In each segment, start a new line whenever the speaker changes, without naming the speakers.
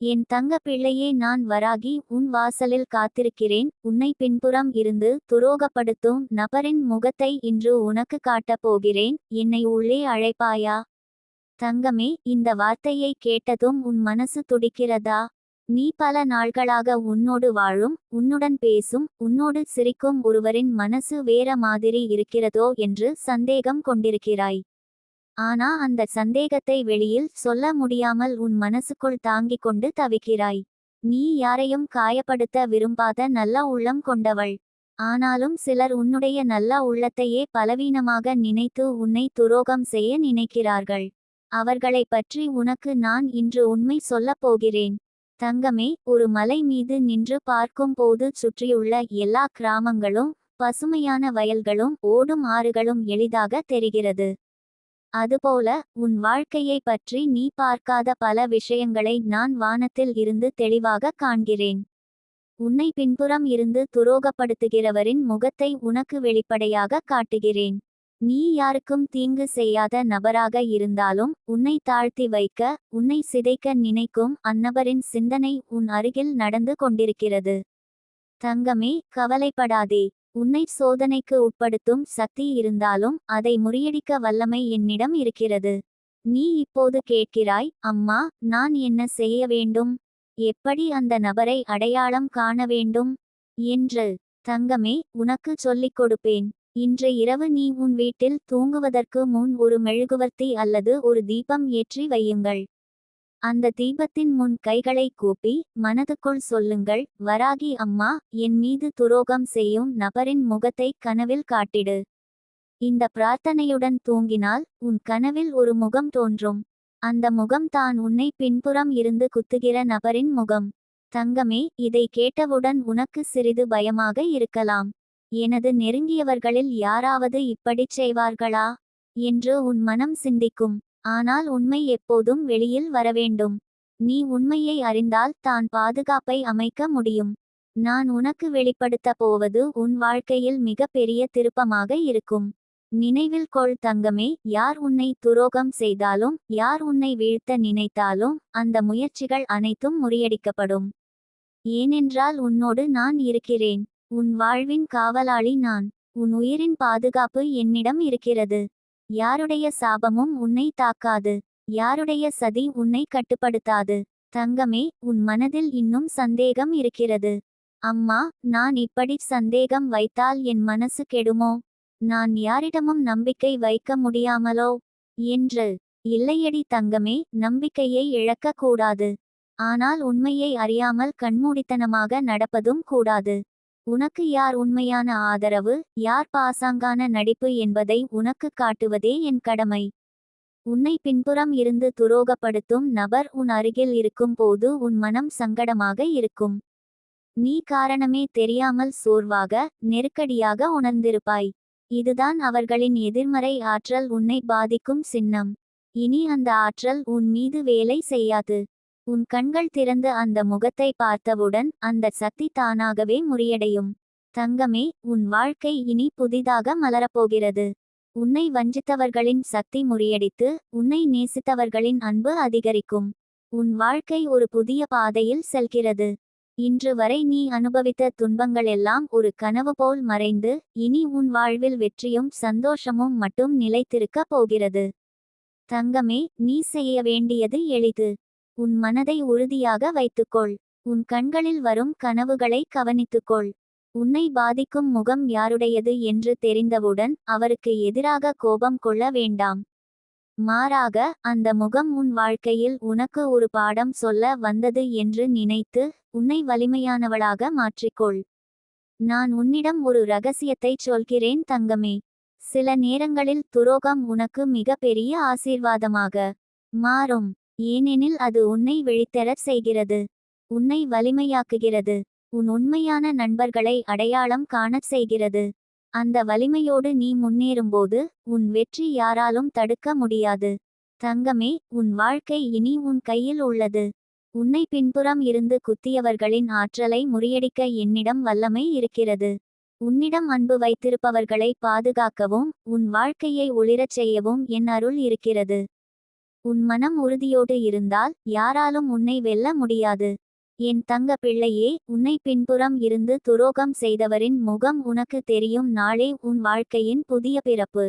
என் தங்க பிள்ளையே நான் வராகி உன் வாசலில் காத்திருக்கிறேன். உன்னை பின்புறம் இருந்து துரோகப்படுத்தும் நபரின் முகத்தை இன்று உனக்கு காட்டப் போகிறேன். என்னை உள்ளே அழைப்பாயா? தங்கமே இந்த வார்த்தையை கேட்டதும் உன் மனசு துடிக்கிறதா? நீ பல நாள்களாக உன்னோடு வாழும் உன்னுடன் பேசும் உன்னோடு சிரிக்கும் ஒருவரின் மனசு வேற மாதிரி இருக்கிறதோ என்று சந்தேகம் கொண்டிருக்கிறாய். ஆனா அந்த சந்தேகத்தை வெளியில் சொல்ல முடியாமல் உன் மனசுக்குள் தாங்கிக் கொண்டு தவிக்கிறாய். நீ யாரையும் காயப்படுத்த விரும்பாத நல்ல உள்ளம் கொண்டவள். ஆனாலும் சிலர் உன்னுடைய நல்ல உள்ளத்தையே பலவீனமாக நினைத்து உன்னை துரோகம் செய்ய நினைக்கிறார்கள். அவர்களைப் பற்றி உனக்கு நான் இன்று உண்மை சொல்லப் போகிறேன். தங்கமே ஒரு மலை மீது நின்று பார்க்கும் போது சுற்றியுள்ள எல்லா கிராமங்களும் பசுமையான வயல்களும் ஓடும் ஆறுகளும் எளிதாக தெரிகிறது. அதுபோல உன் வாழ்க்கையை பற்றி நீ பார்க்காத பல விஷயங்களை நான் வானத்தில் இருந்து தெளிவாக காண்கிறேன். உன்னை பின்புறம் இருந்து துரோகப்படுத்துகிறவரின் முகத்தை உனக்கு வெளிப்படையாக காட்டுகிறேன். நீ யாருக்கும் தீங்கு செய்யாத நபராக இருந்தாலும் உன்னை தாழ்த்தி வைக்க உன்னை சிதைக்க நினைக்கும் அந்நபரின் சிந்தனை உன் அருகில் நடந்து கொண்டிருக்கிறது. தங்கமே கவலைப்படாதே. உன்னை சோதனைக்கு உட்படுத்தும் சக்தி இருந்தாலும் அதை முறியடிக்க வல்லமை என்னிடம் இருக்கிறது. நீ இப்போது கேட்கிறாய் அம்மா நான் என்ன செய்ய வேண்டும்? எப்படி அந்த நபரை அடையாளம் காண வேண்டும்? என்று. தங்கமே உனக்கு சொல்லிக் கொடுப்பேன். இன்று இரவு நீ உன் வீட்டில் தூங்குவதற்கு முன் ஒரு மெழுகுவர்த்தி அல்லது ஒரு தீபம் ஏற்றி வையுங்கள். அந்த தீபத்தின் முன் கைகளை கூப்பி மனதுக்குள் சொல்லுங்கள் வராகி அம்மா என் மீது துரோகம் செய்யும் நபரின் முகத்தை கனவில் காட்டிடு. இந்த பிரார்த்தனையுடன் தூங்கினால் உன் கனவில் ஒரு முகம் தோன்றும். அந்த முகம் தான் உன்னை பின்புறம் இருந்து குத்துகிற நபரின் முகம். தங்கமே இதை கேட்டவுடன் உனக்கு சிறிது பயமாக இருக்கலாம். எனது நெருங்கியவர்களில் யாராவது இப்படிச் செய்வார்களா? என்று உன் மனம் சிந்திக்கும். ஆனால் உண்மை எப்போதும் வெளியில் வரவேண்டும் நீ உண்மையை அறிந்தால் தான் பாதுகாப்பை அமைக்க முடியும். நான் உனக்கு வெளிப்படுத்த போவது உன் வாழ்க்கையில் மிக பெரிய திருப்பமாக இருக்கும். நினைவில் கொள் தங்கமே யார் உன்னை துரோகம் செய்தாலும் யார் உன்னை வீழ்த்த நினைத்தாலும் அந்த முயற்சிகள் அனைத்தும் முறியடிக்கப்படும். ஏனென்றால் உன்னோடு நான் இருக்கிறேன். உன் வாழ்வின் காவலாளி நான். உன் உயிரின் பாதுகாப்பு என்னிடம் இருக்கிறது. யாருடைய சாபமும் உன்னை தாக்காது. யாருடைய சதி உன்னை கட்டுப்படுத்தாது. தங்கமே உன் மனதில் இன்னும் சந்தேகம் இருக்கிறது. அம்மா நான் இப்படி சந்தேகம் வைத்தால் என் மனசு கெடுமோ? நான் யாரிடமும் நம்பிக்கை வைக்க முடியாமலோ? என்று. இல்லையடி தங்கமே நம்பிக்கையை இழக்க கூடாது ஆனால் உண்மையை அறியாமல் கண்மூடித்தனமாக நடப்பதும் கூடாது. உனக்கு யார் உண்மையான ஆதரவு யார் பாசாங்கான நடிப்பு என்பதை உனக்கு காட்டுவதே என் கடமை. உன்னை பின்புறம் இருந்து துரோகப்படுத்தும் நபர் உன் அருகில் இருக்கும் போது உன் மனம் சங்கடமாக இருக்கும். நீ காரணமே தெரியாமல் சோர்வாக நெருக்கடியாக உணர்ந்திருப்பாய். இதுதான் அவர்களின் எதிர்மறை ஆற்றல் உன்னை பாதிக்கும் சின்னம். இனி அந்த ஆற்றல் உன் மீது வேலை செய்யாது. உன் கண்கள் திறந்து அந்த முகத்தை பார்த்தவுடன் அந்த சக்தி தானாகவே முறியடையும். தங்கமே உன் வாழ்க்கை இனி புதிதாக மலரப்போகிறது. உன்னை வஞ்சித்தவர்களின் சக்தி முறியடித்து உன்னை நேசித்தவர்களின் அன்பு அதிகரிக்கும். உன் வாழ்க்கை ஒரு புதிய பாதையில் செல்கிறது. இன்று வரை நீ அனுபவித்த துன்பங்களெல்லாம் ஒரு கனவு போல் மறைந்து இனி உன் வாழ்வில் வெற்றியும் சந்தோஷமும் மட்டும் நிலைத்திருக்கப் போகிறது. தங்கமே நீ செய்ய வேண்டியது எளிது. உன் மனதை உறுதியாக வைத்துக்கொள். உன் கண்களில் வரும் கனவுகளை கவனித்துக்கொள். உன்னை பாதிக்கும் முகம் யாருடையது என்று தெரிந்தவுடன் அவருக்கு எதிராக கோபம் கொள்ள வேண்டாம். மாறாக அந்த முகம் உன் வாழ்க்கையில் உனக்கு ஒரு பாடம் சொல்ல வந்தது என்று நினைத்து உன்னை வலிமையானவளாக மாற்றிக்கொள். நான் உன்னிடம் ஒரு ரகசியத்தை சொல்கிறேன் தங்கமே. சில நேரங்களில் துரோகம் உனக்கு மிக பெரிய ஆசீர்வாதமாக மாறும். ஏனெனில் அது உன்னை விழித்தெறச் செய்கிறது உன்னை வலிமையாக்குகிறது உன் உண்மையான நண்பர்களை அடையாளம் காணச் செய்கிறது. அந்த வலிமையோடு நீ முன்னேறும்போது உன் வெற்றி யாராலும் தடுக்க முடியாது. தங்கமே உன் வாழ்க்கை இனி உன் கையில் உள்ளது. உன்னை பின்புறம் இருந்து குத்தியவர்களின் ஆற்றலை முறியடிக்க என்னிடம் வல்லமை இருக்கிறது. உன்னிடம் அன்பு வைத்திருப்பவர்களை பாதுகாக்கவும் உன் வாழ்க்கையை ஒளிரச் செய்யவும் என் அருள் இருக்கிறது. உன் மனம் உறுதியோடு இருந்தால் யாராலும் உன்னை வெல்ல முடியாது. என் தங்க பிள்ளையே உன்னை பின்புறம் இருந்து துரோகம் செய்தவரின் முகம் உனக்கு தெரியும். நாளே உன் வாழ்க்கையின் புதிய பிறப்பு.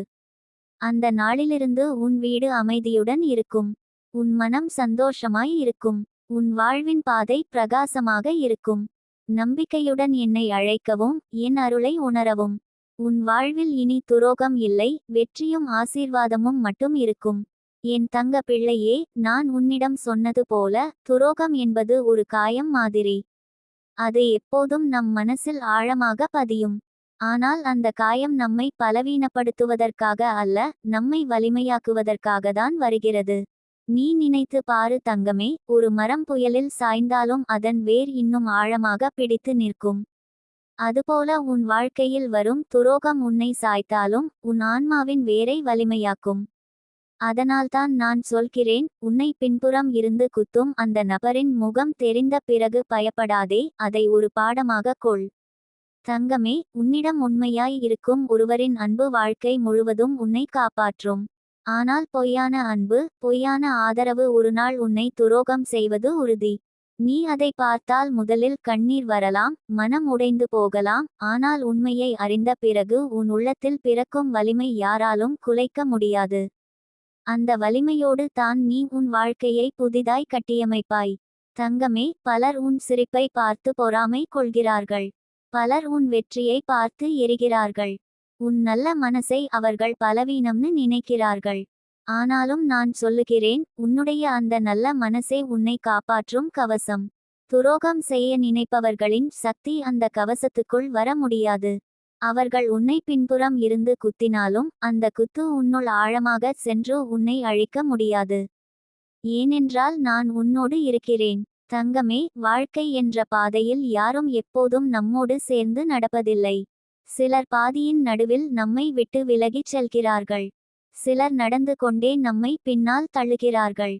அந்த நாளிலிருந்து உன் வீடு அமைதியுடன் இருக்கும். உன் மனம் சந்தோஷமாய் இருக்கும். உன் வாழ்வின் பாதை பிரகாசமாக இருக்கும். நம்பிக்கையுடன் என்னை அழைக்கவும் என் அருளை உணரவும். உன் வாழ்வில் இனி துரோகம் இல்லை வெற்றியும் ஆசீர்வாதமும் மட்டும் இருக்கும். என் தங்க பிள்ளையே நான் உன்னிடம் சொன்னது போல துரோகம் என்பது ஒரு காயம் மாதிரி. அது எப்போதும் நம் மனசில் ஆழமாக பதியும். ஆனால் அந்த காயம் நம்மை பலவீனப்படுத்துவதற்காக அல்ல நம்மை வலிமையாக்குவதற்காக தான் வருகிறது. நீ நினைத்து பாரு தங்கமே ஒரு மரம் புயலில் சாய்ந்தாலும் அதன் வேர் இன்னும் ஆழமாக பிடித்து நிற்கும். அதுபோல உன் வாழ்க்கையில் வரும் துரோகம் உன்னை சாய்த்தாலும் உன் ஆன்மாவின் வேரை வலிமையாக்கும். அதனால்தான் நான் சொல்கிறேன் உன்னை பின்புறம் இருந்து குத்தும் அந்த நபரின் முகம் தெரிந்த பிறகு பயப்படாதே அதை ஒரு பாடமாக கொள். தங்கமே உன்னிடம் உண்மையாய் இருக்கும் ஒருவரின் அன்பு வாழ்க்கை முழுவதும் உன்னை காப்பாற்றும். ஆனால் பொய்யான அன்பு பொய்யான ஆதரவு ஒரு நாள் உன்னை துரோகம் செய்வது உறுதி. நீ அதை பார்த்தால் முதலில் கண்ணீர் வரலாம் மனம் உடைந்து போகலாம் ஆனால் உண்மையை அறிந்த பிறகு உன் உள்ளத்தில் பிறக்கும் வலிமை யாராலும் குலைக்க முடியாது. அந்த வலிமையோடு தான் நீ உன் வாழ்க்கையை புதிதாய் கட்டியமைப்பாய். தங்கமே பலர் உன் சிரிப்பை பார்த்து பொறாமை கொள்கிறார்கள். பலர் உன் வெற்றியை பார்த்து எரிகிறார்கள். உன் நல்ல மனசை அவர்கள் பலவீனம்னு நினைக்கிறார்கள். ஆனாலும் நான் சொல்லுகிறேன் உன்னுடைய அந்த நல்ல மனசே உன்னை காப்பாற்றும் கவசம். துரோகம் செய்ய நினைப்பவர்களின் சக்தி அந்த கவசத்துக்குள் வர முடியாது. அவர்கள் உன்னை பின்புறம் இருந்து குத்தினாலும் அந்த குத்து உன்னுள் ஆழமாக சென்று உன்னை அழிக்க முடியாது. ஏனென்றால் நான் உன்னோடு இருக்கிறேன். தங்கமே வாழ்க்கை என்ற பாதையில் யாரும் எப்போதும் நம்மோடு சேர்ந்து நடப்பதில்லை. சிலர் பாதியின் நடுவில் நம்மை விட்டு விலகிச் செல்கிறார்கள். சிலர் நடந்து கொண்டே நம்மை பின்னால் தள்ளுகிறார்கள்.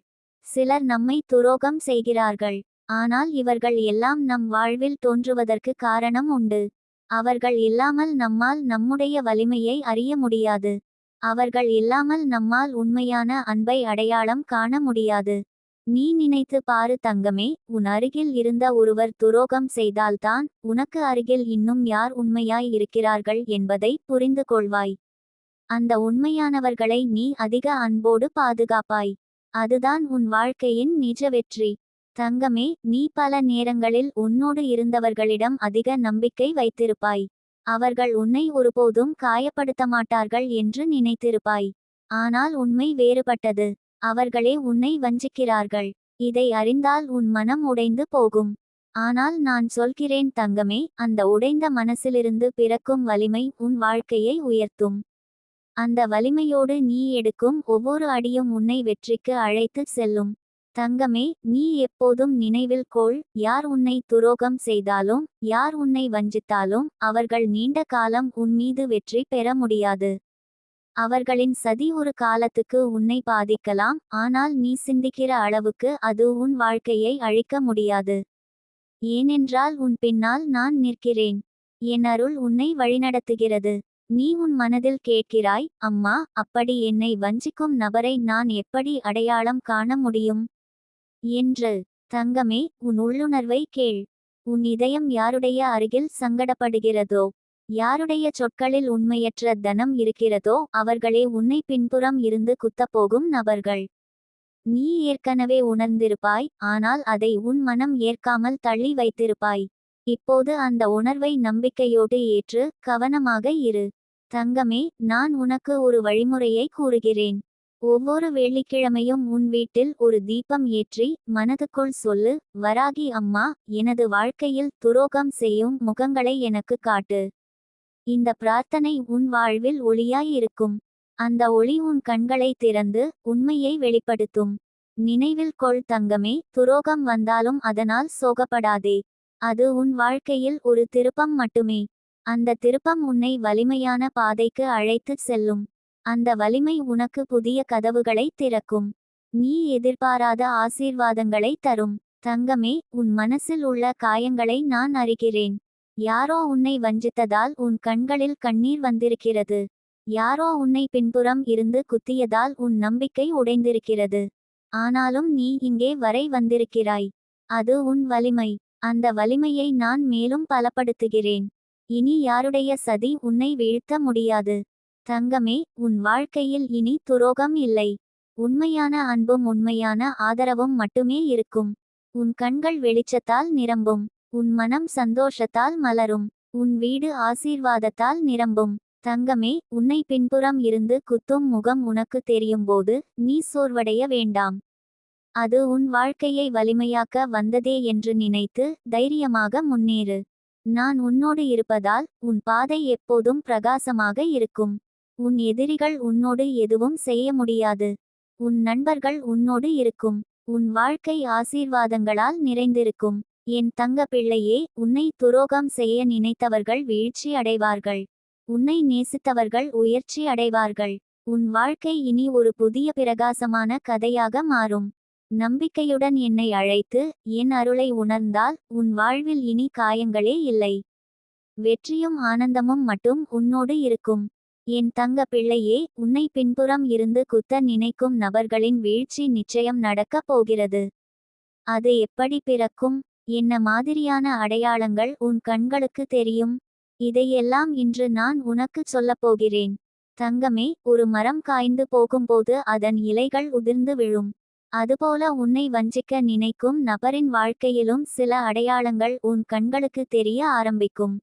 சிலர் நம்மை துரோகம் செய்கிறார்கள். ஆனால் இவர்கள் எல்லாம் நம் வாழ்வில் தோன்றுவதற்கு காரணம் உண்டு. அவர்கள் இல்லாமல் நம்மால் நம்முடைய வலிமையை அறிய முடியாது. அவர்கள் இல்லாமல் நம்மால் உண்மையான அன்பை அடையாளம் காண முடியாது. நீ நினைத்து பாரு தங்கமே உன் அருகில் இருந்த ஒருவர் துரோகம் செய்தால்தான் உனக்கு அருகில் இன்னும் யார் உண்மையாய் இருக்கிறார்கள் என்பதை புரிந்து கொள்வாய். அந்த உண்மையானவர்களை நீ அதிக அன்போடு பாதுகாப்பாய். அதுதான் உன் வாழ்க்கையின் நிஜ வெற்றி. தங்கமே நீ பல நேரங்களில் உன்னோடு இருந்தவர்களிடம் அதிக நம்பிக்கை வைத்திருப்பாய். அவர்கள் உன்னை ஒருபோதும் காயப்படுத்த மாட்டார்கள் என்று நினைத்திருப்பாய். ஆனால் உண்மை வேறுபட்டது. அவர்களே உன்னை வஞ்சிக்கிறார்கள். இதை அறிந்தால் உன் மனம் உடைந்து போகும். ஆனால் நான் சொல்கிறேன் தங்கமே அந்த உடைந்த மனசிலிருந்து பிறக்கும் வலிமை உன் வாழ்க்கையை உயர்த்தும். அந்த வலிமையோடு நீ எடுக்கும் ஒவ்வொரு அடியும் உன்னை வெற்றிக்கு அழைத்து செல்லும். தங்கமே நீ எப்போதும் நினைவில் கொள் யார் உன்னை துரோகம் செய்தாலும் யார் உன்னை வஞ்சித்தாலும் அவர்கள் நீண்ட காலம் உன் மீது வெற்றி பெற முடியாது. அவர்களின் சதி ஒரு காலத்துக்கு உன்னை பாதிக்கலாம் ஆனால் நீ சிந்திக்கிற அளவுக்கு அது உன் வாழ்க்கையை அழிக்க முடியாது. ஏனென்றால் உன் பின்னால் நான் நிற்கிறேன். என் அருள் உன்னை வழிநடத்துகிறது. நீ உன் மனதில் கேட்கிறாய் அம்மா அப்படி என்னை வஞ்சிக்கும் நபரை நான் எப்படி அடையாளம் காண முடியும்? என்று. தங்கமே உன் உள்ளுணர்வை கேள். உன் இதயம் யாருடைய அருகில் சங்கடப்படுகிறதோ? யாருடைய சொற்களில் உண்மையற்ற தனம் இருக்கிறதோ? அவர்களே உன்னை பின்புறம் இருந்து குத்தப்போகும் நபர்கள். நீ ஏற்கனவே உணர்ந்திருப்பாய் ஆனால் அதை உன் மனம் ஏற்காமல் தள்ளி வைத்திருப்பாய். இப்போது அந்த உணர்வை நம்பிக்கையோடு ஏற்று கவனமாக இரு. தங்கமே நான் உனக்கு ஒரு வழிமுறையை கூறுகிறேன். ஒவ்வொரு வெள்ளிக்கிழமையும் உன் வீட்டில் ஒரு தீபம் ஏற்றி மனதுக்குள் சொல்லு வராகி அம்மா எனது வாழ்க்கையில் துரோகம் செய்யும் முகங்களை எனக்கு காட்டு. இந்த பிரார்த்தனை உன் வாழ்வில் ஒளியாயிருக்கும் அந்த ஒளி உன் கண்களை திறந்து உண்மையை வெளிப்படுத்தும். நினைவில் கொள் தங்கமே துரோகம் வந்தாலும் அதனால் சோகப்படாதே. அது உன் வாழ்க்கையில் ஒரு திருப்பம் மட்டுமே. அந்த திருப்பம் உன்னை வலிமையான பாதைக்கு அழைத்துச் செல்லும். அந்த வலிமை உனக்கு புதிய கதவுகளை திறக்கும். நீ எதிர்பாராத ஆசீர்வாதங்களை தரும். தங்கமே உன் மனசில் உள்ள காயங்களை நான் அறிகிறேன். யாரோ உன்னை வஞ்சித்ததால் உன் கண்களில் கண்ணீர் வந்திருக்கிறது. யாரோ உன்னை பின்புறம் இருந்து குத்தியதால் உன் நம்பிக்கை உடைந்திருக்கிறது. ஆனாலும் நீ இங்கே வரை வந்திருக்கிறாய். அது உன் வலிமை. அந்த வலிமையை நான் மேலும் பலப்படுத்துகிறேன். இனி யாருடைய சதி உன்னை வீழ்த்த முடியாது. தங்கமே உன் வாழ்க்கையில் இனி துரோகம் இல்லை. உண்மையான அன்பும் உண்மையான ஆதரவும் மட்டுமே இருக்கும். உன் கண்கள் வெளிச்சத்தால் நிரம்பும். உன் மனம் சந்தோஷத்தால் மலரும். உன் வீடு ஆசீர்வாதத்தால் நிரம்பும். தங்கமே உன்னை பின்புறம் இருந்து குத்தும் முகம் உனக்கு தெரியும்போது நீ சோர்வடைய வேண்டாம். அது உன் வாழ்க்கையை வலிமையாக்க வந்ததே என்று நினைத்து தைரியமாக முன்னேறு. நான் உன்னோடு இருப்பதால் உன் பாதை எப்போதும் பிரகாசமாக இருக்கும். உன் எதிரிகள் உன்னோடு எதுவும் செய்ய முடியாது. உன் நண்பர்கள் உன்னோடு இருக்கும். உன் வாழ்க்கை ஆசீர்வாதங்களால் நிறைந்திருக்கும். என் தங்க பிள்ளையே உன்னை துரோகம் செய்ய நினைத்தவர்கள் வீழ்ச்சி அடைவார்கள். உன்னை நேசித்தவர்கள் உயர்ச்சி அடைவார்கள். உன் வாழ்க்கை இனி ஒரு புதிய பிரகாசமான கதையாக மாறும். நம்பிக்கையுடன் என்னை அழைத்து என் அருளை உணர்ந்தால் உன் வாழ்வில் இனி காயங்களே இல்லை. வெற்றியும் ஆனந்தமும் மட்டும் உன்னோடு இருக்கும். என் தங்க பிள்ளையே உன்னை பின்புறம் இருந்து குத்த நினைக்கும் நபர்களின் வீழ்ச்சி நிச்சயம் நடக்கப் போகிறது. அது எப்படி பிறக்கும்? என்ன மாதிரியான அடையாளங்கள் உன் கண்களுக்கு தெரியும்? இதையெல்லாம் இன்று நான் உனக்குச் சொல்லப் போகிறேன். தங்கமே ஒரு மரம் காய்ந்து போகும்போது அதன் இலைகள் உதிர்ந்து விழும். அதுபோல உன்னை வஞ்சிக்க நினைக்கும் நபரின் வாழ்க்கையிலும் சில அடையாளங்கள் உன் கண்களுக்கு தெரிய ஆரம்பிக்கும்.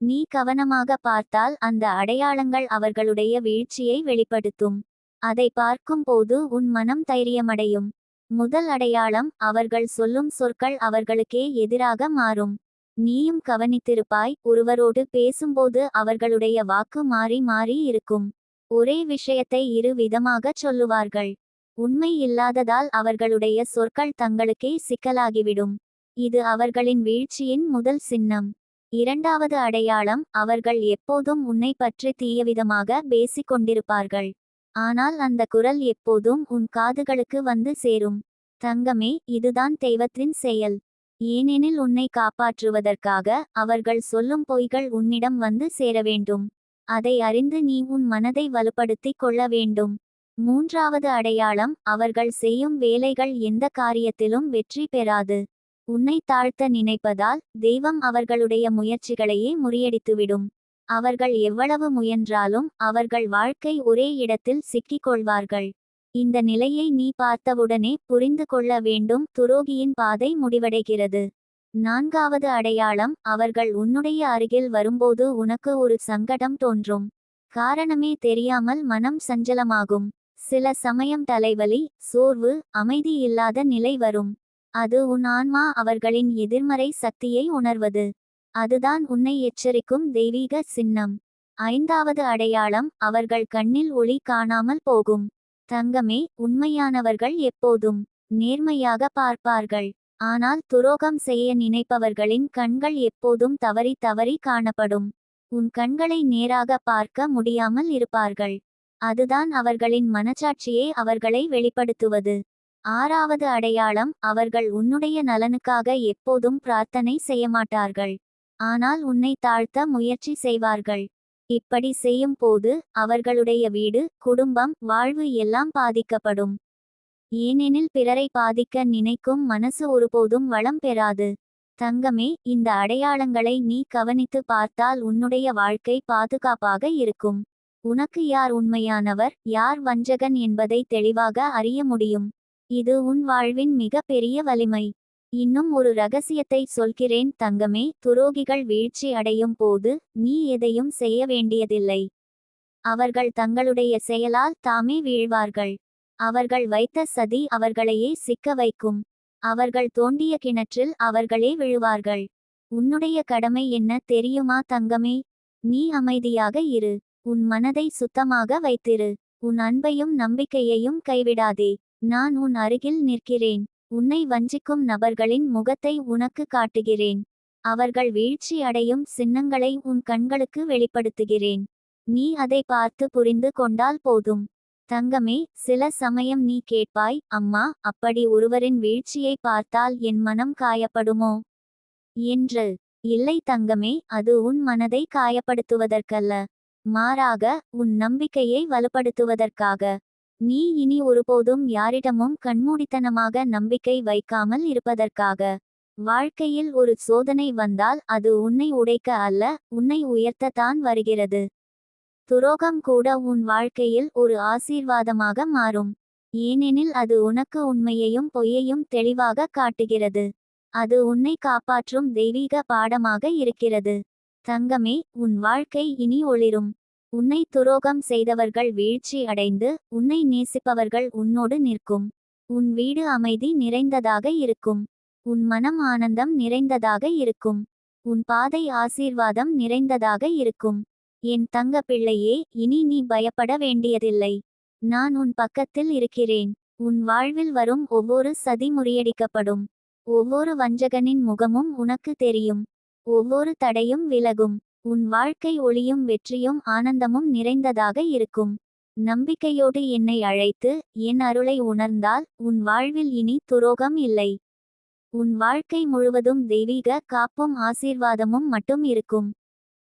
நீ கவனமாக பார்த்தால் அந்த அடையாளங்கள் அவர்களுடைய வீழ்ச்சியை வெளிப்படுத்தும். அதை பார்க்கும்போது உன் மனம் தைரியமடையும். முதல் அடையாளம் அவர்கள் சொல்லும் சொற்கள் அவர்களுக்கே எதிராக மாறும். நீயும் கவனித்திருப்பாய் ஒருவரோடு பேசும்போது அவர்களுடைய வாக்கு மாறி மாறி இருக்கும். ஒரே விஷயத்தை இரு விதமாகச் சொல்லுவார்கள். உண்மை இல்லாததால் அவர்களுடைய சொற்கள் தங்களுக்கே சிக்கலாகிவிடும். இது அவர்களின் வீழ்ச்சியின் முதல் சின்னம். இரண்டாவது அடையாளம் அவர்கள் எப்போதும் உன்னை பற்றி தீயவிதமாக பேசிக் கொண்டிருப்பார்கள் ஆனால் அந்த குரல் எப்போதும் உன் காதுகளுக்கு வந்து சேரும். தங்கமே இதுதான் தெய்வத்தின் செயல். ஏனெனில் உன்னை காப்பாற்றுவதற்காக அவர்கள் சொல்லும் பொய்கள் உன்னிடம் வந்து சேர வேண்டும். அதை அறிந்து நீ உன் மனதை வலுப்படுத்திக் கொள்ள வேண்டும். மூன்றாவது அடையாளம் அவர்கள் செய்யும் வேலைகள் எந்த காரியத்திலும் வெற்றி பெறாது. உன்னை தாழ்த்த நினைப்பதால் தெய்வம் அவர்களுடைய முயற்சிகளையே முறியடித்துவிடும். அவர்கள் எவ்வளவு முயன்றாலும் அவர்கள் வாழ்க்கை ஒரே இடத்தில் சிக்கிக் கொள்வார்கள் இந்த நிலையை நீ பார்த்தவுடனே புரிந்து கொள்ள வேண்டும். துரோகியின் பாதை முடிவடைகிறது. நான்காவது அடையாளம் அவர்கள் உன்னுடைய அருகில் வரும்போது உனக்கு ஒரு சங்கடம் தோன்றும். காரணமே தெரியாமல் மனம் சஞ்சலமாகும். சில சமயம் தலைவலி சோர்வு அமைதி இல்லாத நிலை வரும். அது உன் ஆன்மா அவர்களின் எதிர்மறை சக்தியை உணர்வது. அதுதான் உன்னை எச்சரிக்கும் தெய்வீக சின்னம். ஐந்தாவது அடையாளம் அவர்கள் கண்ணில் ஒளி காணாமல் போகும். தங்கமே உண்மையானவர்கள் எப்போதும் நேர்மையாக பார்ப்பார்கள். ஆனால் துரோகம் செய்ய நினைப்பவர்களின் கண்கள் எப்போதும் தவறி தவறி காணப்படும். உன் கண்களை நேராக பார்க்க முடியாமல் இருப்பார்கள். அதுதான் அவர்களின் மனச்சாட்சியே அவர்களை வெளிப்படுத்துவது. ஆறாவது அடையாளம் அவர்கள் உன்னுடைய நலனுக்காக எப்போதும் பிரார்த்தனை செய்யமாட்டார்கள். ஆனால் உன்னை தாழ்த்த முயற்சி செய்வார்கள். இப்படி செய்யும் போது அவர்களுடைய வீடு குடும்பம் வாழ்வு எல்லாம் பாதிக்கப்படும். ஏனெனில் பிறரை பாதிக்க நினைக்கும் மனசு ஒருபோதும் வளம் பெறாது. தங்கமே இந்த அடையாளங்களை நீ கவனித்து பார்த்தால் உன்னுடைய வாழ்க்கை பாதுகாப்பாக இருக்கும். உனக்கு யார் உண்மையானவர் யார் வஞ்சகன் என்பதை தெளிவாக அறிய முடியும். இது உன் வாழ்வின் மிக பெரிய வலிமை. இன்னும் ஒரு ரகசியத்தை சொல்கிறேன் தங்கமே துரோகிகள் வீழ்ச்சி அடையும் போது நீ எதையும் செய்ய வேண்டியதில்லை. அவர்கள் தங்களுடைய செயலால் தாமே வீழ்வார்கள். அவர்கள் வைத்த சதி அவர்களையே சிக்க வைக்கும். அவர்கள் தோண்டிய கிணற்றில் அவர்களே விழுவார்கள். உன்னுடைய கடமை என்ன தெரியுமா தங்கமே? நீ அமைதியாக இரு. உன் மனதை சுத்தமாக வைத்திரு. உன் அன்பையும் நம்பிக்கையையும் கைவிடாதே. நான் உன் அருகில் நிற்கிறேன். உன்னை வஞ்சிக்கும் நபர்களின் முகத்தை உனக்கு காட்டுகிறேன். அவர்கள் வீழ்ச்சி அடையும் சின்னங்களை உன் கண்களுக்கு வெளிப்படுத்துகிறேன். நீ அதை பார்த்து புரிந்து கொண்டால் போதும். தங்கமே சில சமயம் நீ கேட்பாய் அம்மா அப்படி ஒருவரின் வீழ்ச்சியை பார்த்தால் என் மனம் காயப்படுமோ? என்று. இல்லை தங்கமே அது உன் மனதை காயப்படுத்துவதற்கல்ல. மாறாக உன் நம்பிக்கையை வலுப்படுத்துவதற்காக. நீ இனி ஒருபோதும் யாரிடமும் கண்மூடித்தனமாக நம்பிக்கை வைக்காமல் இருப்பதற்காக. வாழ்க்கையில் ஒரு சோதனை வந்தால் அது உன்னை உடைக்க அல்ல உன்னை உயர்த்தத்தான் வருகிறது. துரோகம் கூட உன் வாழ்க்கையில் ஒரு ஆசீர்வாதமாக மாறும். ஏனெனில் அது உனக்கு உண்மையையும் பொய்யையும் தெளிவாக காட்டுகிறது. அது உன்னை காப்பாற்றும் தெய்வீக பாடமாக இருக்கிறது. தங்கமே உன் வாழ்க்கை இனி ஒளிரும். உன்னை துரோகம் செய்தவர்கள் வீழ்ச்சி அடைந்து உன்னை நேசிப்பவர்கள் உன்னோடு நிற்கும். உன் வீடு அமைதி நிறைந்ததாக இருக்கும். உன் மனம் ஆனந்தம் நிறைந்ததாக இருக்கும். உன் பாதை ஆசீர்வாதம் நிறைந்ததாக இருக்கும். என் தங்க பிள்ளையே இனி நீ பயப்பட வேண்டியதில்லை. நான் உன் பக்கத்தில் இருக்கிறேன். உன் வாழ்வில் வரும் ஒவ்வொரு சதி முறியடிக்கப்படும். ஒவ்வொரு வஞ்சகனின் முகமும் உனக்கு தெரியும். ஒவ்வொரு தடையும் விலகும். உன் வாழ்க்கை ஒளியும் வெற்றியும் ஆனந்தமும் நிறைந்ததாக இருக்கும். நம்பிக்கையோடு என்னை அழைத்து என் அருளை உணர்ந்தால் உன் வாழ்வில் இனி துரோகம் இல்லை. உன் வாழ்க்கை முழுவதும் தெய்வீக காப்பும் ஆசீர்வாதமும் மட்டும் இருக்கும்.